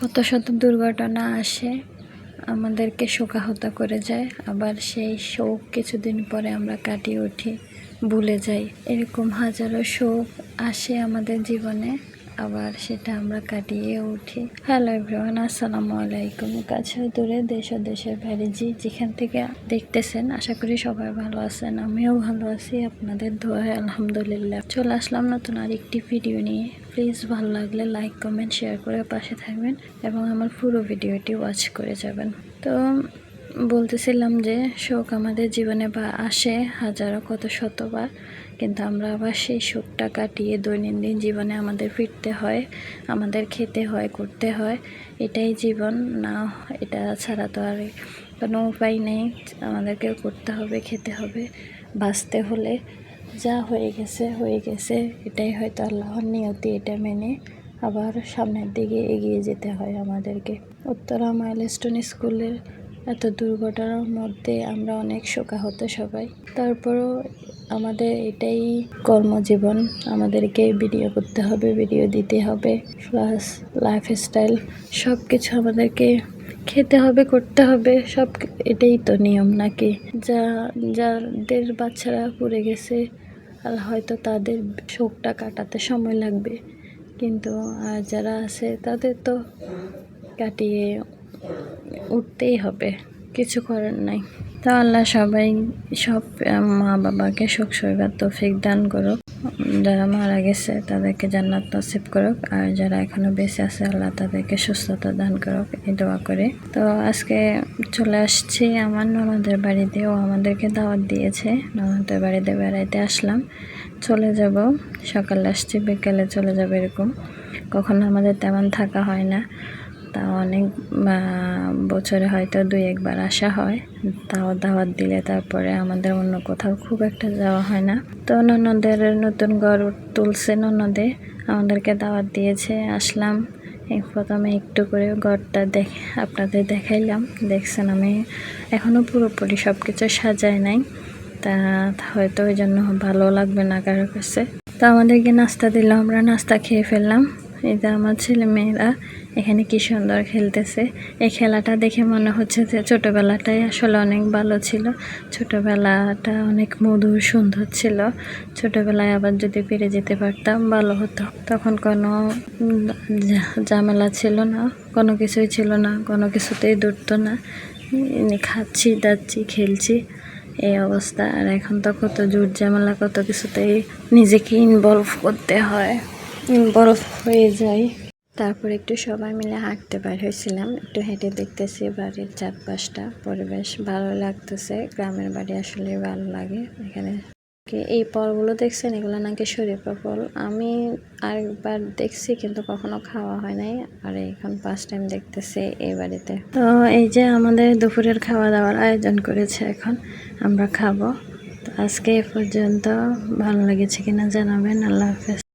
কত শত দুর্ঘটনা আসে, আমাদেরকে শোকাহতা করে যায়। আবার সেই শোক কিছুদিন পরে আমরা কাটিয়ে উঠি, ভুলে যাই। এরকম হাজারো শোক আসে আমাদের জীবনে। আবার সেটা আমরা কাটিয়ে উঠি। হ্যালো এভরিওয়ান আসসালামু আলাইকুম। কাছে দূরে, দেশ ও দেশের বাইরে যেখান থেকে দেখতেছেন, আশা করি সবাই ভালো আছেন, আমিও ভালো আছি, আপনাদের দোয়ায় আলহামদুলিল্লাহ। চলে আসলাম নতুন আরেকটি ভিডিও নিয়ে। প্লিজ ভালো লাগলে লাইক কমেন্ট শেয়ার করে পাশে থাকবেন এবং আমার পুরো ভিডিওটি ওয়াচ করে যাবেন। তো বলতেছিলাম যে শোক আমাদের জীবনে বা আসে হাজারো, কত শতবার। কিন্তু আমরা আবার সেই শোকটা কাটিয়ে দৈনন্দিন জীবনে আমাদের ফিরতে হয়, আমাদের খেতে হয়, করতে হয়। এটাই জীবন, না, এটা ছাড়া তো আর কোনো উপায় নেই। আমাদেরকে করতে হবে, খেতে হবে, বাঁচতে হলে। যা হয়ে গেছে হয়ে গেছে। এটাই হয়তো আল্লাহর নিয়তি, এটা মেনে আবার সামনের দিকে এগিয়ে যেতে হয় আমাদেরকে। উত্তরা মাইলস্টোন স্কুলের এত দুর্ঘটনার মধ্যে আমরা অনেক শোকাহত সবাই। তারপরও আমাদের এটাই কর্মজীবন। আমাদেরকে ভিডিও করতে হবে ভিডিও দিতে হবে প্লাস লাইফস্টাইল সব কিছু আমাদেরকে খেতে হবে, করতে হবে, সব এটাই তো নিয়ম নাকি? যা, যাদের বাচ্চারা পড়ে গেছে, আর হয়তো তাদের শোকটা কাটাতে সময় লাগবে। কিন্তু, আর যারা আছে, তাদের তো কাটিয়ে উঠতেই হবে। কিছু করার নাই। তো আল্লাহ সবাই সব মা বাবাকে সুখ সৈবার তৌফিক দান করুক। যারা মারা গেছে তাদেরকে জান্নাত নসিব করুক। আর যারা এখনও বেঁচে আছে, আল্লাহ তাদেরকে সুস্থতা দান করুক। এই দোয়া করে। তো আজকে চলে আসছি আমার ননদের বাড়িতে। ও আমাদেরকে দাওয়াত দিয়েছে। ননদের বাড়িতে বেড়াইতে আসলাম। চলে যাব। সকালে আসছি, বিকেলে চলে যাব এরকম। কখনো আমাদের তেমন থাকা হয় না। তা অনেক বছরে হয়তো দুই একবার আসা হয়। তাও দাওয়াত দিলে তারপরে আমাদের অন্য কোথাও খুব একটা যাওয়া হয় না। তো ননদের নতুন ঘর তুলছে ননদে। আমাদেরকে দাওয়াত দিয়েছে, আসলাম। এই প্রথমে একটু করে ঘরটা দেখ, আপনাদের দেখাইলাম। দেখছেন আমি এখনও পুরোপুরি সব কিছু সাজাই নাই। তা হয়তো ওই জন্য ভালো লাগবে না কারও কাছে। তো আমাদেরকে নাস্তা দিলাম আমরা নাস্তা খেয়ে ফেললাম। এই যে আমার ছেলে মেয়েরা এখানে কি সুন্দর খেলতেছে। এই খেলাটা দেখে মনে হচ্ছে যে ছোটোবেলাটাই আসলে অনেক ভালো ছিল। ছোটোবেলাটা অনেক মধুর, সুন্দর ছিল। ছোটোবেলায় আবার যদি পেরে যেতে পারতাম, ভালো হতো। তখন কোনো ঝামেলা ছিল না, কোনো কিছুই ছিল না, কোনো কিছুতেই দূরতো না। খাচ্ছি, দাচ্ছি, খেলছি, এই অবস্থা। আর এখন তো কত জোর ঝামেলা, কত কিছুতেই নিজেকে ইনভলভ করতে হয়। বরফ হয়ে যায়। তারপর একটু সবাই মিলে হাঁটতে বার হয়েছিলাম। একটু হেঁটে দেখতেছি বাড়ির চারপাশটা, পরিবেশ ভালো লাগতেছে। গ্রামের বাড়ি আসলে ভালো লাগে এখানে। এই ফলগুলো দেখছেন? এগুলো নাকি শরীফা ফল আমি আরেকবার দেখছি কিন্তু কখনো খাওয়া হয় নাই। আর এখন ফার্স্ট টাইম দেখতেছি এই বাড়িতে। তো এই যে আমাদের দুপুরের খাওয়া দাওয়ার আয়োজন করেছে এখন, আমরা খাব। আজকে এ পর্যন্ত ভালো লেগেছে কিনা জানাবেন। আল্লাহ হাফেজ।